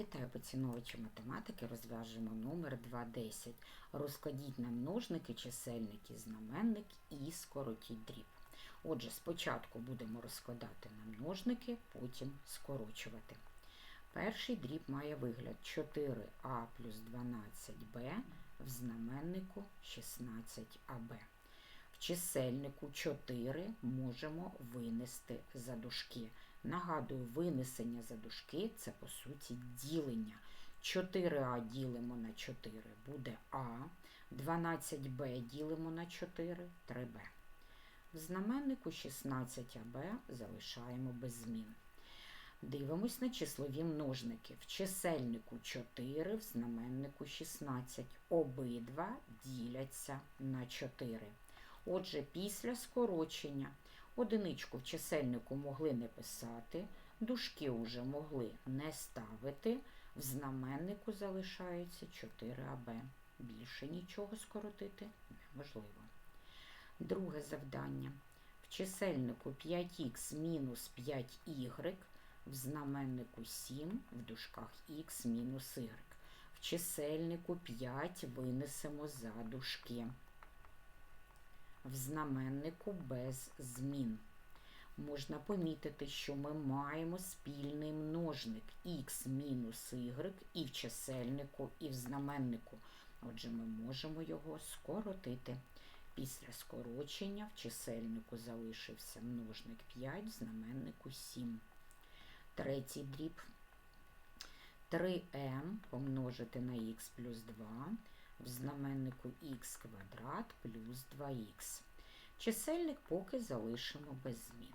Вітаю поціновувачі математики. Розв'яжемо номер 2.10. Розкладіть на множники, чисельники, знаменник і скоротіть дріб. Отже, спочатку будемо розкладати на множники, потім скорочувати. Перший дріб має вигляд 4а плюс 12b в знаменнику 16аб. В чисельнику 4 можемо винести за дужки. Нагадую, винесення за дужки – це по суті ділення. 4а ділимо на 4 буде А, 12b ділимо на 4 3b. В знаменнику 16аб залишаємо без змін. Дивимось на числові множники. В чисельнику 4, в знаменнику 16. Обидва діляться на 4. Отже, після скорочення одиничку в чисельнику могли не писати, дужки вже могли не ставити, в знаменнику залишається 4АБ. Більше нічого скоротити неможливо. Друге завдання. В чисельнику 5х мінус 5y, в знаменнику 7, в дужках х мінус y. В чисельнику 5 винесемо за дужки в знаменнику без змін. Можна помітити, що ми маємо спільний множник х мінус y і в чисельнику, і в знаменнику. Отже, ми можемо його скоротити. Після скорочення в чисельнику залишився множник 5, в знаменнику 7. Третій дріб 3m помножити на х плюс 2 в знаменнику х квадрат плюс 2х. Чисельник поки залишимо без змін.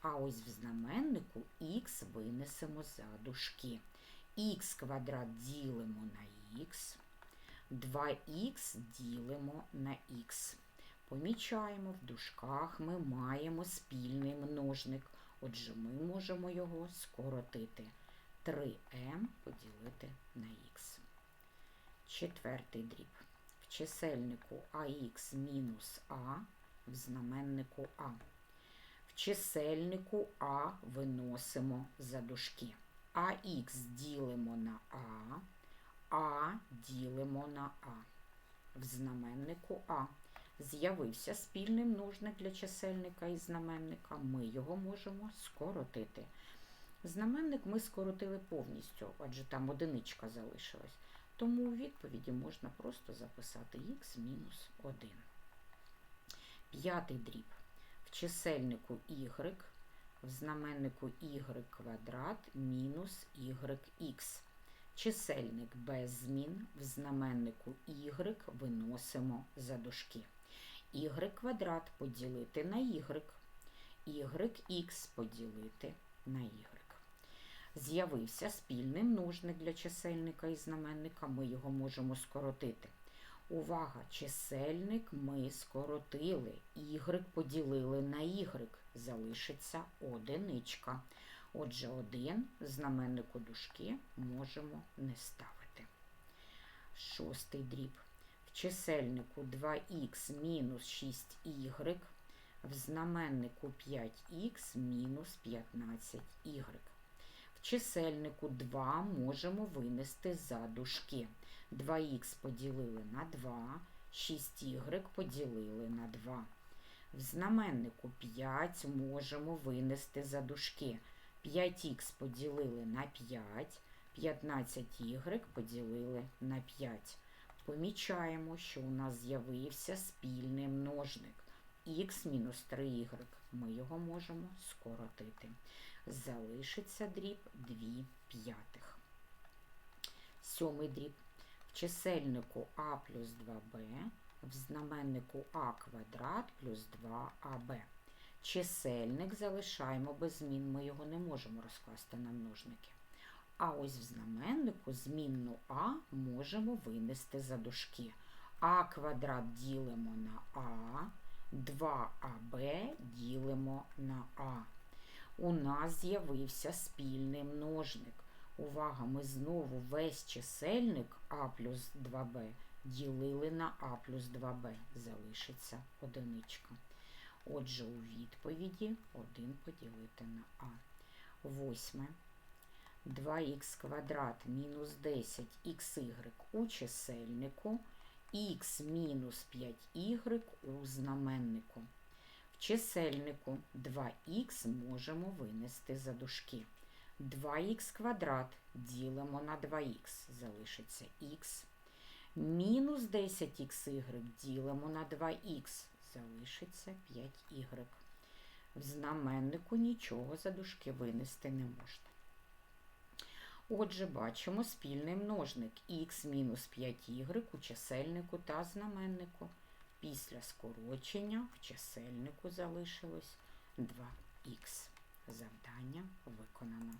А ось в знаменнику х винесемо за дужки. х квадрат ділимо на х, 2х ділимо на х. Помічаємо, в дужках ми маємо спільний множник, отже, ми можемо його скоротити. 3m поділити на х. Четвертий дріб. В чисельнику АХ мінус А, в знаменнику А. В чисельнику А виносимо за дужки. АХ ділимо на А, А ділимо на А. В знаменнику А. З'явився спільний множник для чисельника і знаменника. Ми його можемо скоротити. Знаменник ми скоротили повністю, адже там одиничка залишилась. Тому у відповіді можна просто записати х мінус 1. П'ятий дріб. В чисельнику y, в знаменнику y квадрат мінус yx. Чисельник без змін, в знаменнику y виносимо за дужки. y квадрат поділити на y, yx поділити на y. З'явився спільний множник для чисельника і знаменника, ми його можемо скоротити. Увага! Чисельник ми скоротили, y поділили на y, залишиться одиничка. Отже, один знаменнику дужки можемо не ставити. Шостий дріб. В чисельнику 2х мінус 6y, в знаменнику 5х мінус 15y чисельнику 2 можемо винести за дужки. 2х поділили на 2, 6y поділили на 2. В знаменнику 5 можемо винести за дужки. 5х поділили на 5, 15y поділили на 5. Помічаємо, що у нас з'явився спільний множник х мінус 3y. Ми його можемо скоротити залишиться дріб 2 п'ятих. Сьомий дріб. В чисельнику А плюс 2Б, в знаменнику А квадрат плюс 2АБ. Чисельник залишаємо без змін, ми його не можемо розкласти на множники. А ось в знаменнику змінну А можемо винести за дужки. А квадрат ділимо на А, 2АБ ділимо на А у нас з'явився спільний множник. Увага, ми знову весь чисельник А плюс 2Б ділили на А плюс 2Б. Залишиться одиничка. Отже, у відповіді 1 поділити на А. Восьме. 2х квадрат мінус 10xy у чисельнику, х мінус 5y у знаменнику. В чисельнику 2х можемо винести за дужки. 2х квадрат ділимо на 2х, залишиться х. Мінус 10xy ділимо на 2х, залишиться 5y. В знаменнику нічого за дужки винести не можна. Отже, бачимо спільний множник х мінус 5y у чисельнику та знаменнику. Після скорочення в чисельнику залишилось 2х. Завдання виконано.